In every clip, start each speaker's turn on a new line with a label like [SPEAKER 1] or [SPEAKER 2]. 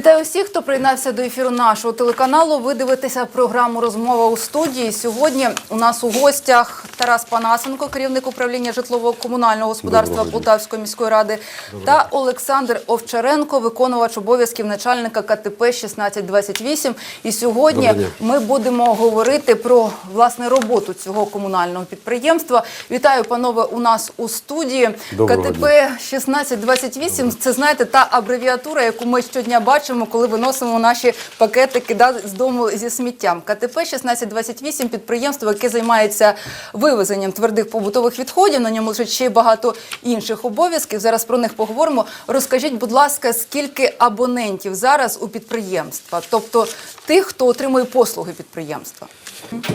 [SPEAKER 1] Вітаю всіх, хто приєднався до ефіру нашого телеканалу. Ви дивитеся програму Розмова у студії. Сьогодні у нас у гостях Тарас Панасенко, керівник управління житлово-комунального господарства
[SPEAKER 2] Доброго.
[SPEAKER 1] Полтавської міської ради, та Олександр Овчаренко, виконувач обов'язків начальника КТП 1628. І сьогодні ми будемо говорити про власне роботу цього комунального підприємства. Вітаю, панове, у нас у студії.
[SPEAKER 2] Доброго
[SPEAKER 1] КТП
[SPEAKER 2] дня.
[SPEAKER 1] 1628 – це знаєте та абревіатура, яку ми щодня бачимо, коли виносимо наші пакетики да, з дому зі сміттям. КТП 1628 – підприємство, яке займається вивезенням твердих побутових відходів. На ньому лежить ще багато інших обов'язків. Зараз про них поговоримо. Розкажіть, будь ласка, скільки абонентів зараз у підприємства, тобто тих, хто отримує послуги підприємства?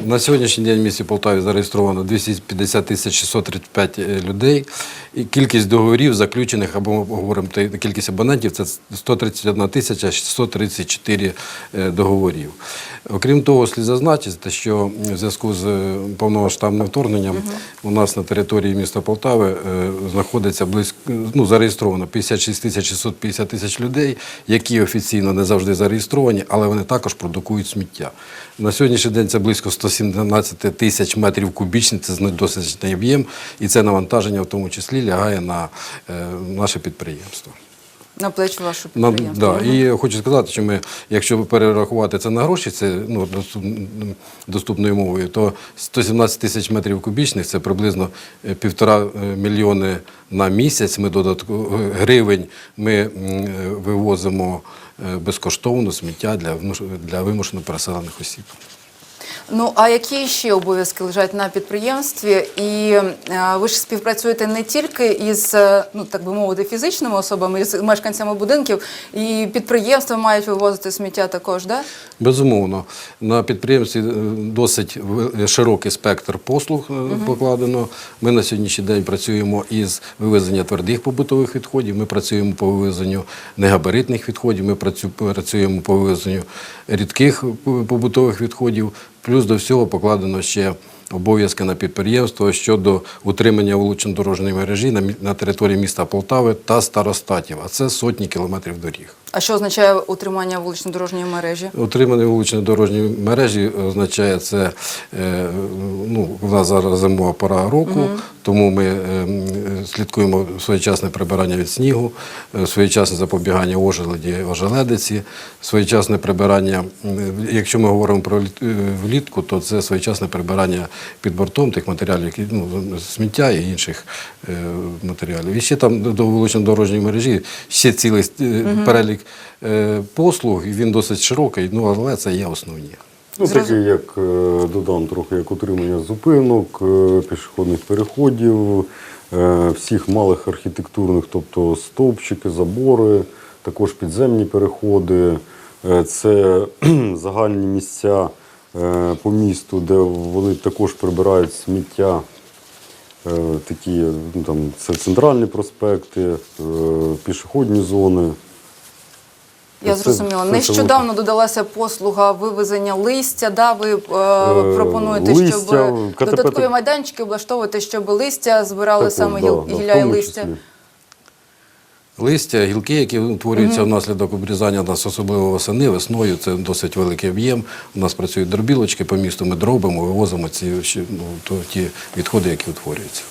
[SPEAKER 2] На сьогоднішній день в місті Полтаві зареєстровано 250 тисяч 635 е, людей. І кількість договорів заключених, або ми говоримо кількість абонентів, це 131 тисяча 634 е, договорів. Окрім того, слід зазначити, що в зв'язку з е, повномасштабним вторгненням у нас на території міста Полтави е, знаходиться близько ну, зареєстровано 56 тисяч 650 тисяч людей, які офіційно не завжди зареєстровані, але вони також продукують сміття. На сьогоднішній день це близько 117 тисяч метрів кубічних, це досить об'єм, і це навантаження в тому числі лягає на е, наше підприємство.
[SPEAKER 1] На плечі вашого
[SPEAKER 2] На,
[SPEAKER 1] підприємства?
[SPEAKER 2] да, і хочу сказати, що ми, якщо перерахувати це на гроші, це ну, доступною мовою, то 117 тисяч метрів кубічних це приблизно е, півтора е, мільйони на місяць. Ми додатково гривень ми е, вивозимо е, безкоштовно сміття для, для вимушено переселених осіб.
[SPEAKER 1] Ну а які ще обов'язки лежать на підприємстві? І е, ви ж співпрацюєте не тільки із, е, ну так би мовити, фізичними особами, з мешканцями будинків, і підприємства мають вивозити сміття також, да?
[SPEAKER 2] Безумовно, на підприємстві е, досить широкий спектр послуг е, покладено. Ми на сьогоднішній день працюємо із вивезення твердих побутових відходів. Ми працюємо по вивезенню негабаритних відходів. Ми працю- працюємо по вивезенню рідких побутових відходів. Плюс до всього покладено ще обов'язки на підприємство щодо утримання вулично-дорожньої мережі на, на території міста Полтави та старостатів, а це сотні кілометрів доріг.
[SPEAKER 1] А що означає утримання вулично-дорожньої мережі?
[SPEAKER 2] Утримання вулично-дорожньої мережі означає це, е, ну, у нас зараз зимова пора року, тому ми е, слідкуємо своєчасне прибирання від снігу, е, своєчасне запобігання ожеледі, ожеледиці, своєчасне прибирання, якщо ми говоримо про влітку, то це своєчасне прибирання під бортом тих матеріалів, які ну, сміття і інших матеріалів. І ще там до вулично-дорожньої мережі ще цілий е, перелік е, послуг, і він досить широкий, ну але це є основні.
[SPEAKER 3] Ну, такі, як е, додам трохи як утримання зупинок, е, пішохідних переходів, е, всіх малих архітектурних, тобто стовпчики, забори, також підземні переходи. Це загальні місця по місту, де вони також прибирають сміття. Такі, ну, там, це центральні проспекти, пішохідні зони.
[SPEAKER 1] Я зрозуміла.
[SPEAKER 3] це
[SPEAKER 1] Нещодавно додалася послуга вивезення листя. Да, ви е, пропонуєте,
[SPEAKER 3] листя,
[SPEAKER 1] щоб
[SPEAKER 3] КТП
[SPEAKER 1] додаткові майданчики облаштовувати, щоб листя збирали
[SPEAKER 3] Також,
[SPEAKER 1] саме
[SPEAKER 3] да,
[SPEAKER 1] гіл-
[SPEAKER 3] да,
[SPEAKER 1] гілля і листя.
[SPEAKER 3] числі.
[SPEAKER 2] Листя, гілки, які утворюються внаслідок обрізання нас, особливо восени, весною, це досить великий об'єм. У нас працюють дробілочки по місту, ми дробимо, вивозимо ці ну, то, ті відходи, які утворюються.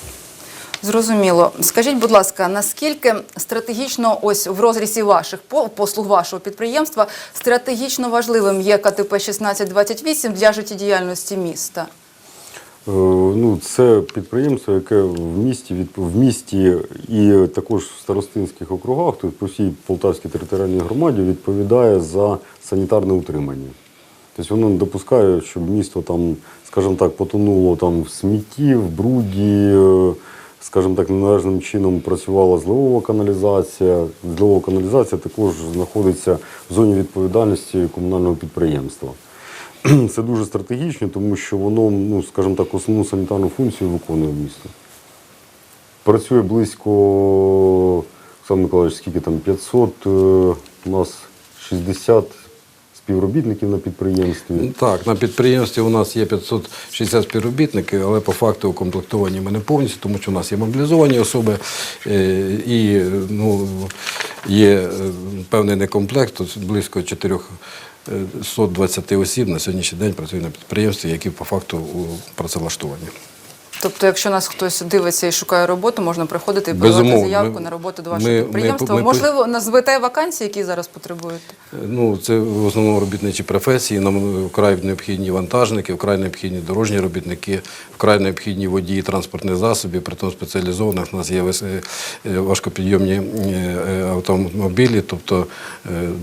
[SPEAKER 1] Зрозуміло. Скажіть, будь ласка, наскільки стратегічно, ось в розрізі ваших послуг вашого підприємства, стратегічно важливим є КТП 1628 для життєдіяльності міста?
[SPEAKER 3] Е, Ну, це підприємство, яке в місті, в місті і також в старостинських округах, тобто по всій Полтавській територіальній громаді, відповідає за санітарне утримання. Тобто воно не допускає, щоб місто там, скажімо так, потонуло там в смітті, в бруді, е, скажімо так, неналежним чином працювала зливова каналізація. Зливова каналізація також знаходиться в зоні відповідальності комунального підприємства. Це дуже стратегічно, тому що воно, ну, скажімо так, основну санітарну функцію виконує в місті. Працює близько Олександр Миколаївич, скільки там 500, е, у нас 60 співробітників на підприємстві.
[SPEAKER 2] Так, на підприємстві у нас є 560 співробітників, але по факту укомплектовані ми не повністю, тому що у нас є мобілізовані особи е, і ну, є е, певний некомплект, близько 420 осіб на сьогоднішній день працює на підприємстві, які по факту працевлаштовані.
[SPEAKER 1] Тобто, якщо нас хтось дивиться і шукає роботу, можна приходити і подавати заявку
[SPEAKER 2] Ми-
[SPEAKER 1] на роботу до вашого
[SPEAKER 2] ми- ми-
[SPEAKER 1] підприємства.
[SPEAKER 2] ми-
[SPEAKER 1] Можливо, назвете вакансії, які зараз потребуєте?
[SPEAKER 2] Ну, це в основному робітничі професії. Нам вкрай необхідні вантажники, вкрай необхідні дорожні робітники, вкрай необхідні водії транспортних засобів, при тому спеціалізованих. У нас є е, важкопідйомні е, е, автомобілі, тобто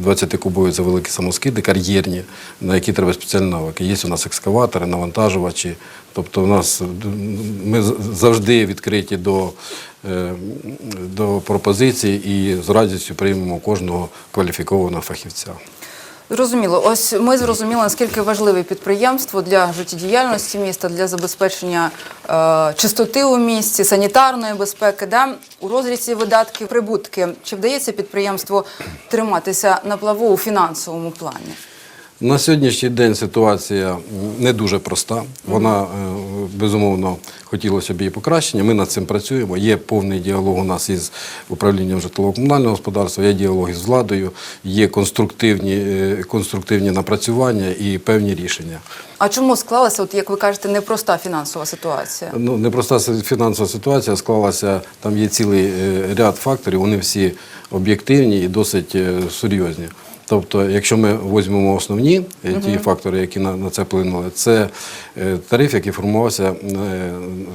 [SPEAKER 2] 20-кубові це великі самоскиди, кар'єрні, на які треба спеціальні навики. Є у нас екскаватори, навантажувачі. Тобто, у нас е, ми завжди відкриті до, е, до пропозицій і з радістю приймемо кожного кваліфікованого фахівця.
[SPEAKER 1] Зрозуміло. Ось ми зрозуміли, наскільки важливе підприємство для життєдіяльності міста, для забезпечення е, чистоти у місті, санітарної безпеки. Да? У розрізі видатків прибутки. Чи вдається підприємству триматися на плаву у фінансовому плані?
[SPEAKER 2] На сьогоднішній день ситуація не дуже проста. Вона, е, безумовно, хотілося б її покращення. Ми над цим працюємо. Є повний діалог у нас із управлінням житлово-комунального господарства, є діалог із владою, є конструктивні, е, конструктивні напрацювання і певні рішення.
[SPEAKER 1] А чому склалася, от як ви кажете, непроста фінансова ситуація?
[SPEAKER 2] Ну, непроста фінансова ситуація склалася, там є цілий е, ряд факторів, вони всі об'єктивні і досить серйозні. Тобто, якщо ми візьмемо основні е, ті фактори, які на, на це вплинули, це е, тариф, який формувався е,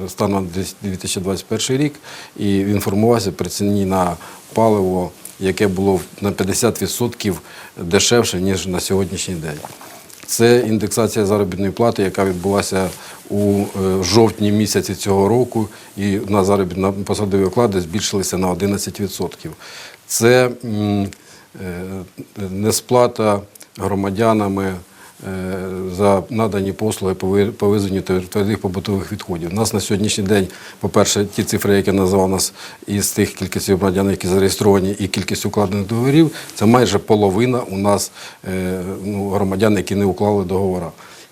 [SPEAKER 2] станом на 2021 рік, і він формувався при ціні на паливо, яке було на 50% дешевше, ніж на сьогоднішній день. Це індексація заробітної плати, яка відбулася у жовтні місяці цього року, і на заробітні посадові оклади збільшилися на 11%. Це несплата громадянами е, за надані послуги по вивезенню твердих побутових відходів. У нас на сьогоднішній день, по-перше, ті цифри, які я назвав нас із тих кількості громадян, які зареєстровані, і кількість укладених договорів, це майже половина у нас е, ну, громадян, які не уклали договори.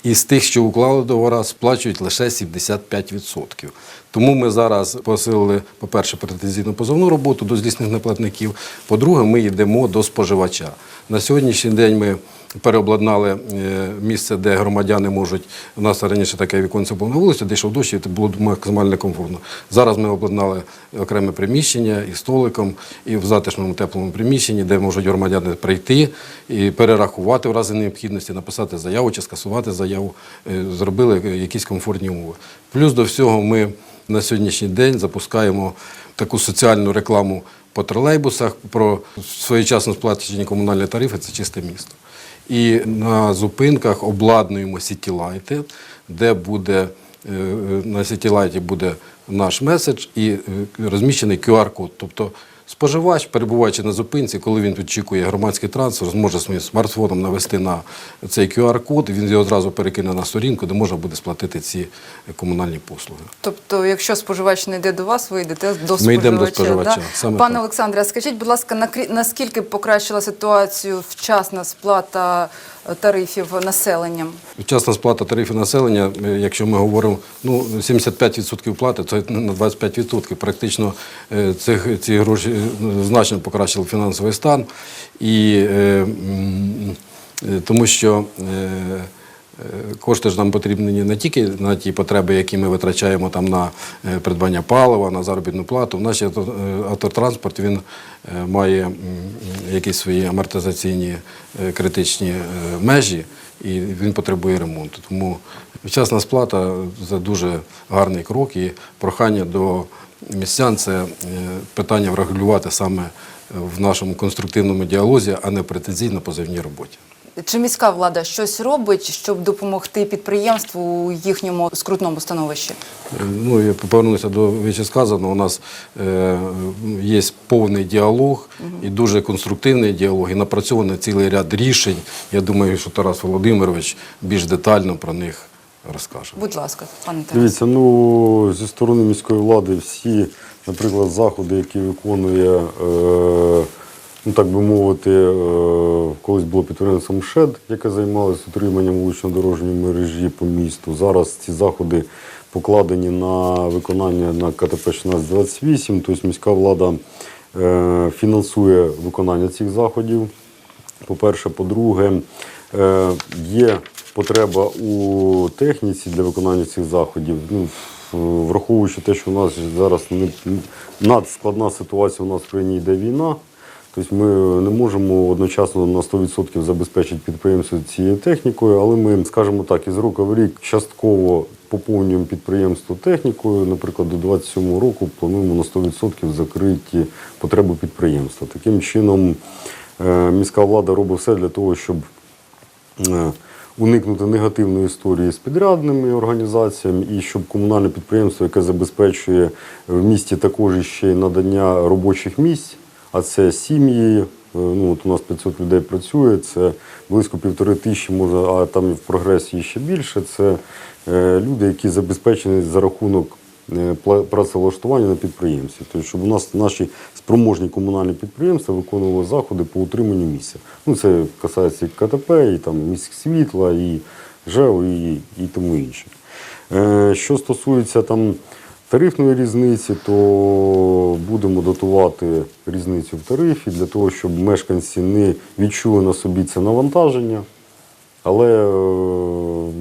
[SPEAKER 2] І з тих, що уклали договори, сплачують лише 75%. Тому ми зараз посилили, по-перше, претензійну позовну роботу до злісних неплатників. По-друге, ми йдемо до споживача. На сьогоднішній день ми переобладнали е, місце, де громадяни можуть. У нас раніше таке віконце було на вулиці, де йшов дощ, і це було максимально комфортно. Зараз ми обладнали окреме приміщення і столиком, і в затишному теплому приміщенні, де можуть громадяни прийти і перерахувати в разі необхідності, написати заяву чи скасувати заяву, Е, зробили якісь комфортні умови. Плюс до всього ми на сьогоднішній день запускаємо таку соціальну рекламу по тролейбусах про своєчасно сплачені комунальні тарифи це чисте місто. І на зупинках обладнуємо сітілайти, де буде е, на сітілайті буде наш меседж і е, розміщений QR-код. Тобто споживач, перебуваючи на зупинці, коли він очікує громадський транспорт, зможе своїм смартфоном навести на цей QR-код, він його одразу перекине на сторінку, де можна буде сплатити ці комунальні послуги.
[SPEAKER 1] Тобто, якщо споживач не йде до вас, ви йдете до
[SPEAKER 2] Ми йдемо до споживача,
[SPEAKER 1] Да?
[SPEAKER 2] саме
[SPEAKER 1] Пане
[SPEAKER 2] так.
[SPEAKER 1] Олександре, скажіть, будь ласка, наскільки покращила ситуацію вчасна сплата е, тарифів населенням?
[SPEAKER 2] Вчасна сплата тарифів населення, е, якщо ми говоримо, ну 75% плати, це на 25%. Практично е, цих, ці гроші значно покращили фінансовий стан. І, е, е, тому що е, кошти ж нам потрібні не тільки на ті потреби, які ми витрачаємо там на придбання палива, на заробітну плату. Наш авто- автотранспорт він має якісь свої амортизаційні критичні межі і він потребує ремонту. Тому вчасна сплата це дуже гарний крок і прохання до містян це е, питання врегулювати саме в нашому конструктивному діалозі, а не претензійно-позивній роботі.
[SPEAKER 1] Чи міська влада щось робить, щоб допомогти підприємству у їхньому скрутному становищі?
[SPEAKER 2] Е, Ну, я повернуся до вищесказаного. У нас е, є повний діалог і дуже конструктивний діалог, і напрацьований цілий ряд рішень. Я думаю, що Тарас Володимирович більш детально про них розкаже.
[SPEAKER 1] Будь ласка, пане Тарас.
[SPEAKER 3] Дивіться, ну зі сторони міської влади всі наприклад, заходи, які виконує, е, ну так би мовити, е, колись було підприємством ШЕД, яке займалося утриманням вулично-дорожньої мережі по місту. Зараз ці заходи покладені на виконання на КТП 1628, тобто міська влада е, фінансує виконання цих заходів. По-перше, по-друге, е, є потреба у техніці для виконання цих заходів. Ну, враховуючи те, що у нас зараз не- надскладна ситуація, у нас в країні йде війна. Тобто ми не можемо одночасно на 100% забезпечити підприємство цією технікою, але ми, скажімо так, із року в рік частково поповнюємо підприємство технікою. Наприклад, до 2027 року плануємо на 100% закриті потреби підприємства. Таким чином, е, міська влада робить все для того, щоб е, уникнути негативної історії з підрядними організаціями і щоб комунальне підприємство, яке забезпечує в місті також ще й надання робочих місць, а це сім'ї. е, Ну, от у нас 500 людей працює, це близько півтори тисячі, може, а там і в прогресії ще більше. Це е, люди, які забезпечені за рахунок працевлаштування на підприємстві. Тобто, щоб у нас наші спроможні комунальні підприємства виконували заходи по утриманню місця. Ну, це касається і КТП, і там міськ світла, і ЖЕО, і, і тому інше. Е, Що стосується там тарифної різниці, то будемо дотувати різницю в тарифі для того, щоб мешканці не відчули на собі це навантаження. Але е,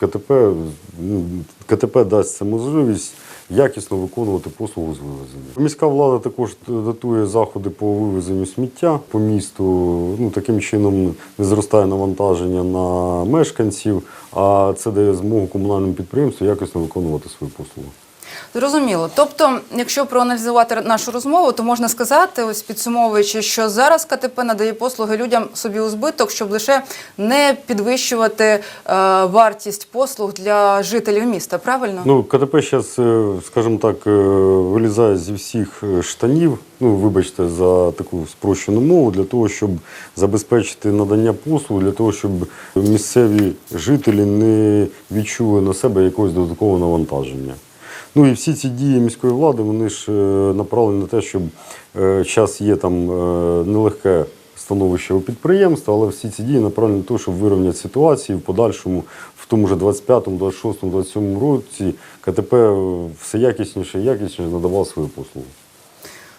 [SPEAKER 3] КТП, ну, КТП дасть це можливість якісно виконувати послугу з вивезення. Міська влада також датує заходи по вивезенню сміття по місту. Ну, таким чином не зростає навантаження на мешканців, а це дає змогу комунальному підприємству якісно виконувати свою послугу.
[SPEAKER 1] Зрозуміло. Тобто, якщо проаналізувати нашу розмову, то можна сказати, ось підсумовуючи, що зараз КТП надає послуги людям собі у збиток, щоб лише не підвищувати е, вартість послуг для жителів міста. Правильно?
[SPEAKER 3] Ну, КТП зараз, скажімо так, е, вилізає зі всіх е, штанів. Ну, вибачте за таку спрощену мову, для того, щоб забезпечити надання послуг, для того, щоб місцеві жителі не відчули на себе якогось додаткового навантаження. Ну і всі ці дії міської влади вони ж е, направлені на те, щоб час є там е, нелегке становище у підприємства, але всі ці дії направлені на те, щоб вирівняти ситуацію в подальшому, в тому же 25-му, 26-му, 27-му році КТП все якісніше і якісніше надавав свою послугу.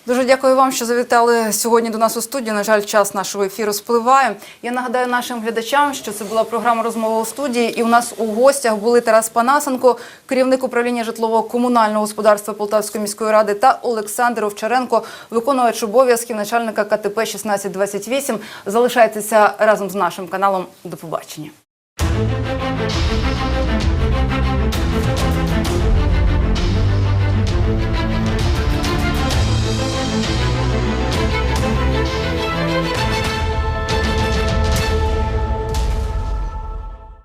[SPEAKER 1] Дуже дякую вам, що завітали сьогодні до нас у студію. На жаль, час нашого ефіру спливає. Я нагадаю нашим глядачам, що це була програма розмова у студії, і у нас у гостях були Тарас Панасенко, керівник управління житлово-комунального господарства Полтавської міської ради, та Олександр Овчаренко, виконувач обов'язків начальника КТП 1628. Залишайтеся разом з нашим каналом. До побачення.